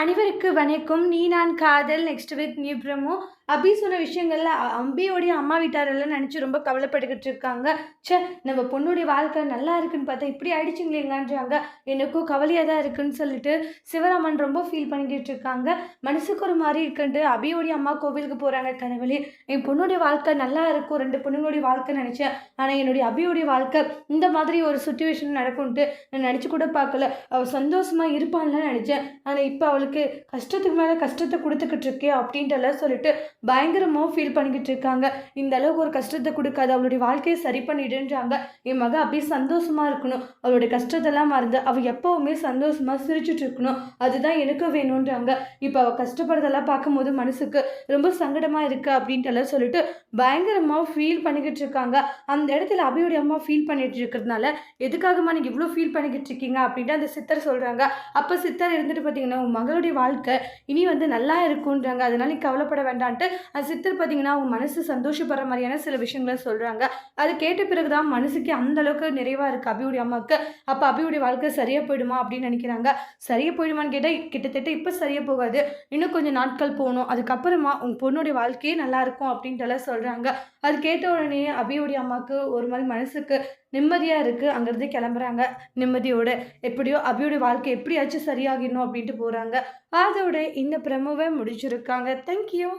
அனைவருக்கு வணக்கம். Nee Naan Kaadhal. Next with new promo. Abhi சொன்ன விஷயங்கள்ல அம்பியோடைய அம்மா வீட்டாரெல்லாம் நினச்சி ரொம்ப கவலைப்பட்டுக்கிட்டு இருக்காங்க. ச்சே நம்ம பொண்ணுடைய வாழ்க்கை நல்லா இருக்குன்னு பார்த்தா இப்படி ஆயிடுச்சுங்களேங்கன்றாங்க எனக்கும் கவலையாக தான் இருக்குன்னு சொல்லிட்டு சிவராமன் ரொம்ப ஃபீல் பண்ணிக்கிட்டு இருக்காங்க. மனசுக்கு ஒரு மாதிரி இருக்குன்ட்டு அபியோடைய அம்மா கோவிலுக்கு போகிறாங்க கனவுலே. என் பொண்ணுடைய வாழ்க்கை நல்லா இருக்கும். ரெண்டு பொண்ணுங்களுடைய வாழ்க்கை நினச்சேன். ஆனால் என்னுடைய அபியோடைய வாழ்க்கை இந்த மாதிரி ஒரு சுச்சுவேஷன் நடக்கும்ன்ட்டு நான் நினச்சி கூட பார்க்கல. அவள் சந்தோஷமாக இருப்பான்ல நினச்சேன். ஆனால் இப்போ அவள் அவளுக்கு கஷ்டத்துக்கு மேலே கஷ்டத்தை கொடுத்துக்கிட்டு இருக்கே அப்படின்ட்டு எல்லாம் சொல்லிட்டு பயங்கரமாக ஃபீல் பண்ணிக்கிட்டு இருக்காங்க. இந்த அளவுக்கு ஒரு கஷ்டத்தை கொடுக்காது அவளுடைய வாழ்க்கையை சரி பண்ணிடுன்றாங்க. என் மக அப்படியே சந்தோஷமாக இருக்கணும். அவளுடைய கஷ்டத்தெல்லாம் மறந்து அவள் எப்போவுமே சந்தோஷமாக சிரிச்சுட்டு இருக்கணும். அதுதான் எனக்கு வேணுன்றாங்க. இப்போ அவள் கஷ்டப்படுறதெல்லாம் பார்க்கும்போது மனசுக்கு ரொம்ப சங்கடமாக இருக்குது அப்படின்ட்டு எல்லாம் சொல்லிட்டு பயங்கரமாக ஃபீல் பண்ணிக்கிட்டு இருக்காங்க. அந்த இடத்துல அபியோடைய அம்மா ஃபீல் பண்ணிட்டு இருக்கிறதுனால எதுக்காகமா நீங்கள் இவ்வளோ ஃபீல் பண்ணிக்கிட்டு இருக்கீங்க அப்படின்ட்டு அந்த சித்தர் சொல்கிறாங்க அப்போ சித்தர் இருந்துட்டு பார்த்தீங்கன்னா உன் மகளுடைய வாழ்க்கை இனி வந்து நல்லா இருக்குன்றாங்க அதனால நீ கவலைப்பட வேண்டான்ட்டு அந்த சித்தர் பார்த்தீங்கன்னா அவங்க மனசு சந்தோஷப்படுற மாதிரியான சில விஷயங்களை சொல்கிறாங்க அது கேட்ட பிறகு தான் மனசுக்கு அந்த அளவுக்கு நிறைவாக இருக்குது அபியுடைய அம்மாவுக்கு அப்போ அபியுடைய வாழ்க்கை சரியாக போயிடுமா அப்படின்னு நினைக்கிறாங்க. சரியாக போயிடுமான்னு கேட்டால் கிட்டத்தட்ட இப்போ சரியாக போகாது. இன்னும் கொஞ்சம் நாட்கள் போகணும். அதுக்கப்புறமா உங்கள் பொண்ணுடைய வாழ்க்கையே நல்லா இருக்கும் அப்படின்ட்டு சொல்கிறாங்க அது கேட்ட உடனே அபியுடைய அம்மாவுக்கு ஒரு மாதிரி மனசுக்கு நிம்மதியாக இருக்குது அங்கேருந்து கிளம்புறாங்க. நிம்மதியோடு எப்படியோ அபியோட வாழ்க்கை எப்படியாச்சும் சரியாகிடணும் அப்படின்ட்டு போகிறாங்க அதோட இந்த பிரமுவை முடிச்சிருக்காங்க. தேங்க்யூ